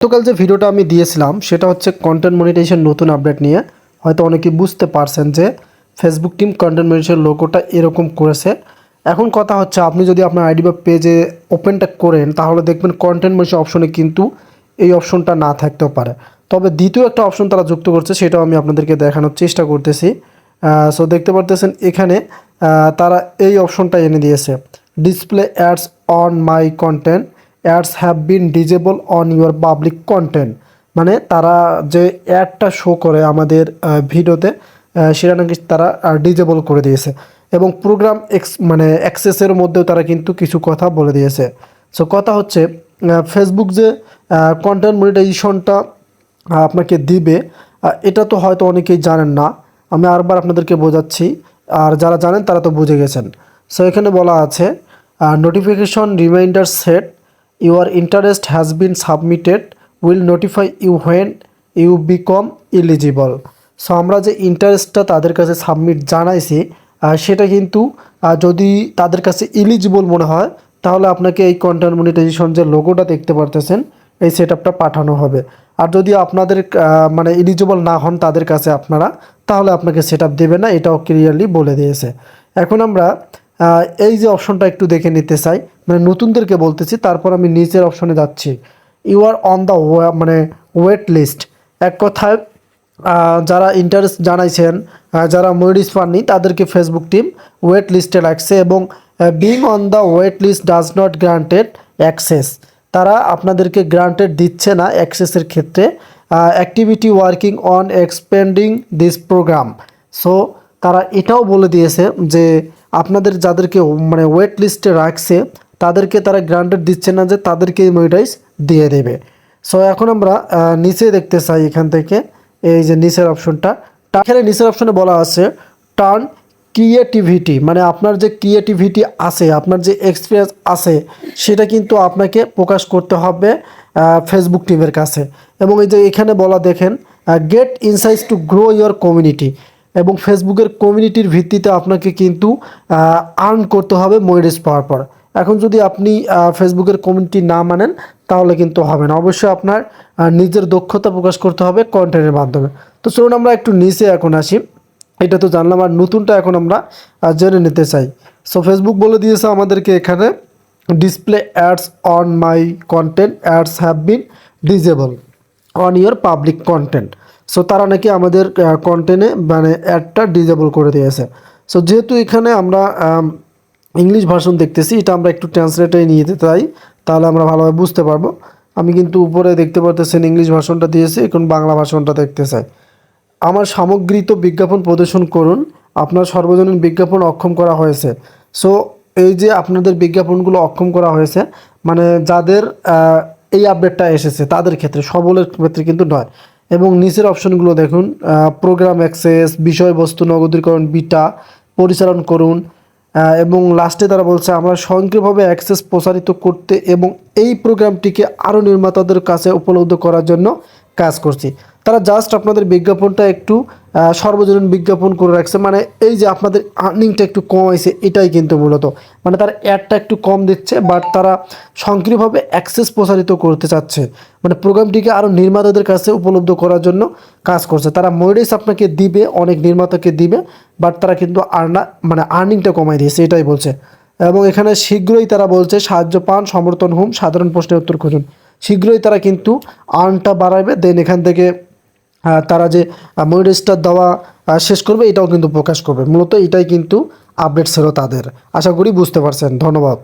গতকাল যে ভিডিওটা আমি দিয়েছিলাম, সেটা হচ্ছে কন্টেন্ট মনিটাইজেশন নতুন আপডেট নিয়ে। হয়তো অনেকে বুঝতে পারছেন যে ফেসবুক টিম কন্টেন্ট মনিটাইজেশন লোগোটা এরকম করেছে। এখন কথা হচ্ছে, আপনি যদি আপনার আইডি বা পেজে ওপেনটা করেন, তাহলে দেখবেন কন্টেন্ট মনিটাইজেশন অপশনে কিন্তু এই অপশনটা না থাকতেও পারে। তবে দ্বিতীয় একটা অপশন তারা যুক্ত করছে, সেটাও আমি আপনাদেরকে দেখানোর চেষ্টা করতেছি। সো দেখতে পারতেছেন এখানে তারা এই অপশনটা এনে দিয়েছে। Display ads on my content ads have been disable on your public content মানে তারা যে অ্যাডটা শো করে আমাদের ভিডিওতে সেটা নাকি তারা ডিজেবল করে দিয়েছে। এবং প্রোগ্রাম এক্স মানে অ্যাক্সেসের মধ্যেও তারা কিন্তু কিছু কথা বলে দিয়েছে। সো কথা হচ্ছে ফেসবুক যে কন্টেন্ট মনিটাইজেশনটা আপনাকে দিবে এটা তো হয়তো অনেকেই জানেন না। আমি আরবার আপনাদেরকে বোঝাচ্ছি, আর যারা জানেন তারা তো বুঝে গেছেন। সো এখানে বলা আছে notification reminder set your interest has been submitted, will notify you when you become eligible. So আমরা যে ইন্টারেস্টটা তাদের কাছে সাবমিট জানাইছি সেটা কিন্তু যদি তাদের কাছে ইলিজিবল মনে হয়, তাহলে আপনাকে এই কন্টেন্ট মনিটাইজেশন যে লোগোটা দেখতে পারতেছেন, এই সেট পাঠানো হবে। আর যদি আপনাদের মানে এলিজিবল না হন তাদের কাছে আপনারা, তাহলে আপনাকে সেট আপ দেবে না, এটাও ক্লিয়ারলি বলে দিয়েছে। এখন আমরা এই যে অপশনটা একটু দেখে নিতে চাই মানে নতুনদেরকে বলতেছি, তারপর আমি নিচের অপশনে যাচ্ছি। ইউ আর অন দ্য মানে ওয়েট লিস্ট এক কথায় যারা ইন্টারেস্ট জানাইছেন যারা মরিস পাননি, তাদেরকে ফেসবুক টিম ওয়েট লিস্টে রাখছে এবং being on the wait list does not granted access তারা আপনাদেরকে গ্রান্টেড দিচ্ছে না অ্যাক্সেসের ক্ষেত্রে। Activity working on expending this program so তারা এটাও বলে দিয়েছে যে, আপনাদের যাদেরকে মানে ওয়েট লিস্টে রাখছে তাদেরকে তারা গ্রান্টেড দিচ্ছে না যে তাদেরকে মনিটাইজ দিয়ে দেবে। সো এখন আমরা নিচে দেখতে চাই এখান থেকে, এই যে নিচের অপশনটা এখানে নিচের অপশনে বলা আছে টার্ন ক্রিয়েটিভিটি মানে আপনার যে ক্রিয়েটিভিটি আছে, আপনার যে এক্সপিরিয়েন্স আছে, সেটা কিন্তু আপনাকে প্রকাশ করতে হবে ফেসবুক টিমের কাছে। এবং এই যে এখানে বলা দেখেন get insights to grow your community এবং ফেসবুকের কমিউনিটির ভিত্তিতে আপনাকে কিন্তু আর্ন করতে হবে ময়ূরেস পাওয়ার পর। এখন যদি আপনি ফেসবুকের কমিউনিটি না মানেন, তাহলে কিন্তু হবে না। অবশ্যই আপনার নিজের দক্ষতা প্রকাশ করতে হবে কন্টেন্টের মাধ্যমে। তো চলুন আমরা একটু নিচে এখন আসি। এটা তো জানলাম আর নতুনটা এখন আমরা জেনে নিতে চাই। সো ফেসবুক বলে দিয়েছে আমাদেরকে এখানে display ads on my content ads have been disable on your public content so তারা নাকি আমাদের কন্টেন্টে মানে অ্যাডটা ডিজেবল করে দিয়েছে। সো যেহেতু এখানে আমরা ইংলিশ ভার্সন দেখতেছি, এটা আমরা একটু ট্রান্সলেটে নিয়ে যেতে চাই, তাহলে আমরা ভালোভাবে বুঝতে পারব। আমি কিন্তু উপরে দেখতে পারতেছেন ইংলিশ ভার্সনটা দিয়েছি, এখন বাংলা ভার্সনটা দেখতে চাই। আমার সামগ্রিত বিজ্ঞাপন প্রদর্শন করুন, আপনার সর্বজনীন বিজ্ঞাপন অক্ষম করা হয়েছে। সো এই যে আপনাদের বিজ্ঞাপনগুলো অক্ষম করা হয়েছে মানে যাদের এই আপডেটটা এসেছে, তাদের ক্ষেত্রে, সবলের ক্ষেত্রে কিন্তু নয়। এবং নিচের অপশনগুলো দেখুন প্রোগ্রাম অ্যাক্সেস বিষয়বস্তু, নগদীকরণ, বিটা, পরিচালন করুন এবং লাস্টে তারা বলছে, আমরা স্বয়ংক্রিয়ভাবে অ্যাক্সেস প্রসারিত করতে এবং এই প্রোগ্রামটিকে আরও নির্মাতাদের কাছে উপলব্ধ করার জন্য কাজ করছি। তারা জাস্ট আপনাদের বিজ্ঞাপনটা একটু সর্বজনীন বিজ্ঞাপন করে রাখছে। মানে এই যে আপনাদের আর্নিংটা একটু কম হয়েছে, এটাই কিন্তু মূলত। মানে তার অ্যাডটা একটু কম দিচ্ছে বাট তারা সক্রিয়ভাবে অ্যাক্সেস প্রসারিত করতে চাচ্ছে। মানে প্রোগ্রামটিকে আরও নির্মাতাদের কাছে উপলব্ধ করার জন্য কাজ করছে। তারা মডেস আপনাকে দিবে, অনেক নির্মাতাকে দিবে বাট তারা কিন্তু আর্না মানে আর্নিংটা কমাই দিয়েছে, এটাই বলছে। এবং এখানে শীঘ্রই তারা বলছে, সাহায্য পান, সমর্থন হোম, সাধারণ প্রশ্নের উত্তর খুঁজুন। শীঘ্রই তারা কিন্তু আর্নটা বাড়াবে দেন এখান থেকে তারা যে মনিটাইজটা দেওয়া শেষ করবে, এটাও কিন্তু প্রকাশ করবে। মূলত এটাই কিন্তু আপডেট ছিল তাদের। আশা করি বুঝতে পারছেন। ধন্যবাদ।